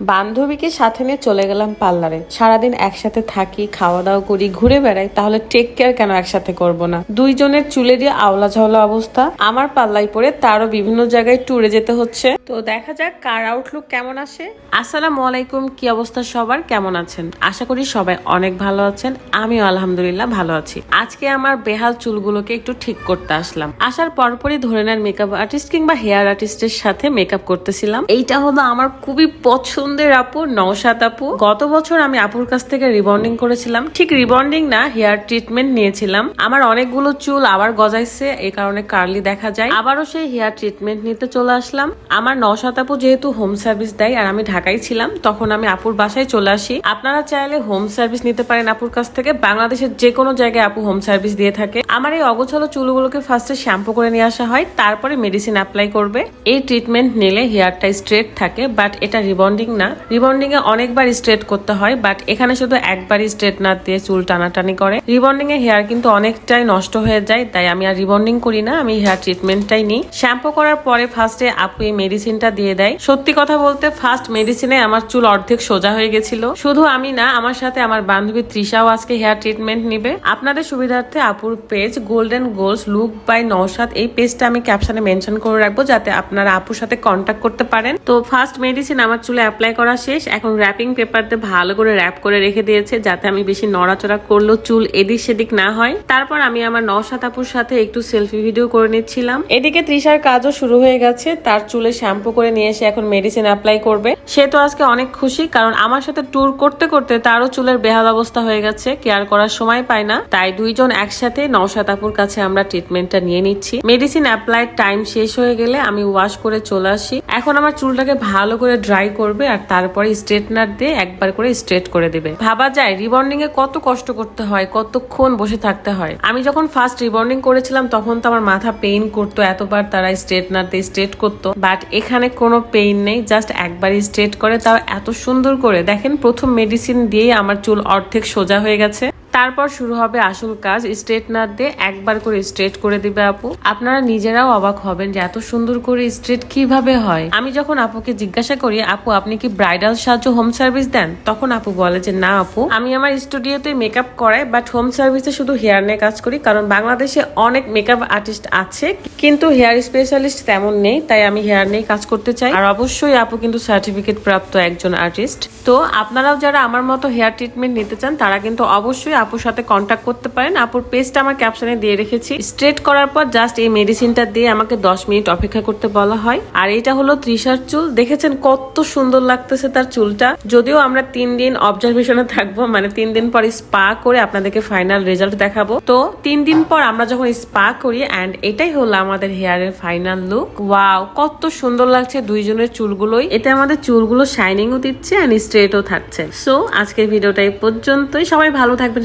বান্ধবীকে সাথে নিয়ে চলে গেলাম পার্লারে। সারাদিন একসাথে থাকি খাওয়া দাওয়া করি, ঘুরে বেড়াই, তাহলে টেক কেয়ার কেন একসাথে করব না? দুইজনের চুলেরই আওলা ঝাওলা অবস্থা। আমার পাল্লাই পরে তারও বিভিন্ন জায়গায় ট্যুরে যেতে হচ্ছে। তো দেখা যাক কার আউটলুক কেমন আসে। আসসালামু আলাইকুম, কি অবস্থা সবার? কেমন আছেন? আশা করি সবাই অনেক ভালো আছেন। আমিও আলহামদুলিল্লাহ ভালো আছি। আজকে আমার বেহাল চুলগুলোকে একটু ঠিক করতে আসলাম। আসার পরপরই ধরে নেন মেকআপ আর্টিস্ট কিংবা হেয়ার আর্টিস্টের সাথে মেকআপ করতেছিলাম। এইটা হলো আমার খুবই পছন্দের আপু নওশাত আপু। গত বছর আমি আপুর কাছ থেকে রিবন্ডিং করেছিলাম। ঠিক রিবন্ডিং না, হেয়ার ট্রিটমেন্ট নিয়েছিলাম। আমার অনেকগুলো চুল আবার গজাইছে এই কারণে কার্লি দেখা যায়। আবারও সেই হেয়ার ট্রিটমেন্ট নিতে চলে আসলাম। আমার নওশাত আপু যেহেতু হোম সার্ভিস দেয় আর আমি ঢাকায় ছিলাম, তখন আমি আপুর বাসায় চলে আসি। আপনারা চাইলে হোম সার্ভিস নিতে পারেন আপুর কাছ থেকে। বাংলাদেশের যে কোনো জায়গায় আপু হোম সার্ভিস দিয়ে থাকে। আমার এই অগোছালো চুলগুলোকে ফার্স্টে শ্যাম্পু করে নিয়ে আসা হয়, তারপরে মেডিসিন অ্যাপ্লাই করবে। এই ট্রিটমেন্ট নিলে হেয়ারটা স্ট্রেট থাকে, বাট এটা রিবন্ডিং না রিবন্ডিং এ অনেকবার স্ট্রেট করতে হয় বাট এখানে শুধু একবারই স্ট্রেট না দিয়ে চুল টানাটানি করে। রিবন্ডিং এ হেয়ার কিন্তু অনেকটাই নষ্ট হয়ে যায়, তাই আমি আর রিবন্ডিং করি না, আমি হেয়ার ট্রিটমেন্টটাই নিই। শ্যাম্পু করার পরে ফার্স্টে আপু এই মেডিসিনটা দিয়ে দেয়। সত্যি কথা বলতে ফার্স্ট মেডিসিনে আমার চুল অর্ধেক সোজা হয়ে গেছিল। শুধু আমি না, আমার সাথে আমার বান্ধবী তৃষাও আজকে হেয়ার ট্রিটমেন্ট নিবে। আপনাদের সুবিধার্থে আপুর page golden goals look by Noushad এই পেজটা আমি ক্যাপশনে মেনশন করে রাখব, যাতে আপনারা আপুর সাথে কন্ট্যাক্ট করতে পারেন। তো ফার্স্ট মেডিসিন আমার চুলে অ্যাপ্লাই করা শেষ। এখন র্যাপিং পেপার দিয়ে ভালো করে র্যাপ করে রেখে দিয়েছে যাতে আমি বেশি নড়াচড়া করলেও চুল এদিক সেদিক না হয়। তারপর আমি আমার নওশাত আপুর সাথে একটু সেলফি ভিডিও করে নিচ্ছিলাম। এদিকে তৃষার কাজও শুরু হয়ে গেছে। তার চুলে শ্যাম্পু করে নিয়ে এসে এখন মেডিসিন অ্যাপ্লাই করবে। সে তো আজকে অনেক খুশি, কারণ আমার সাথে ট্যুর করতে করতে তারও চুলের বেহাল অবস্থা হয়ে গেছে। কেয়ার করার সময় পায় না। তাই দুইজন একসাথে নওশাত আপুর কাছে আমরা ট্রিটমেন্টটা নিয়ে নিচ্ছি। মেডিসিন অ্যাপ্লাই টাইম শেষ হয়ে গেলে আমি ওয়াশ করে চলে আসি। এখন আমার চুলটাকে ভালো করে ড্রাই করবে আর তারপরে স্ট্রেটনার দিয়ে একবার করে স্ট্রেট করে দেবে। ভাবা যায় রিবন্ডিং এ কত কষ্ট করতে হয়, কতক্ষণ বসে থাকতে হয়। আমি যখন ফার্স্ট রিবন্ডিং করেছিলাম, তখন তো আমার মাথা পেইন করতো, এতবার তারা স্ট্রেটনার দিয়ে স্ট্রেট করতো। বাট এখানে কোনো পেইন নেই জাস্ট একবারই স্ট্রেট করে, তাও এত সুন্দর করে। দেখেন, প্রথম মেডিসিন দিয়েই আমার চুল অর্ধেক সোজা হয়ে গেছে। তারপর শুরু হবে আসল কাজ। স্ট্রেটনার দিয়ে একবার করে স্ট্রেট করে দিবে আপু। আপনারা নিজেরাও অবাক হবেন যে এত সুন্দর করে স্ট্রেট কীভাবে হয়। আমি যখন আপুকে জিজ্ঞাসা করি, আপু, আপনি কি ব্রাইডাল সাহায্য হোম সার্ভিস দেন? তখন আপু বলে যে, না, আপু। আমি আমার স্টুডিওতে মেকআপ করাই বাট হোম সার্ভিসে শুধু হেয়ার নিয়ে কাজ করি, কারণ বাংলাদেশে অনেক মেকআপ আর্টিস্ট আছে, কিন্তু হেয়ার স্পেশালিস্ট তেমন নেই, তাই আমি হেয়ার নিয়ে কাজ করতে চাই। আর অবশ্যই আপু কিন্তু সার্টিফিকেট প্রাপ্ত একজন আর্টিস্ট তো আপনারাও যারা আমার মতো হেয়ার ট্রিটমেন্ট নিতে চান, তারা কিন্তু অবশ্যই আপুর সাথে কন্ট্যাক্ট করতে পারেন। আপুর পেজটা আমার ক্যাপশনে দিয়ে রেখেছি। স্ট্রেট করার পর জাস্ট এই মেডিসিনটা দিয়ে আমাকে দশ মিনিট অপেক্ষা করতে বলা হয়। আর এটা হলো ত্রিশার চুল। দেখেছেন কত সুন্দর লাগতেছে তার চুলটা। যদিও আমরা তিন দিন অবজারভেশনে থাকব মানে তিন দিন পর স্পা করে আপনাদেরকে ফাইনাল রেজাল্ট দেখাবো। তো তিন দিন পর আমরা যখন স্পা করি অ্যান্ড এটাই হলো আমাদের হেয়ারের ফাইনাল লুক ওয়াও কত সুন্দর লাগছে দুইজনের চুলগুলোই। এতে আমাদের চুলগুলো শাইনিংও দিচ্ছে অ্যান্ড স্ট্রেটও থাকছে। সো আজকের ভিডিওটা এই পর্যন্তই। সবাই ভালো থাকবেন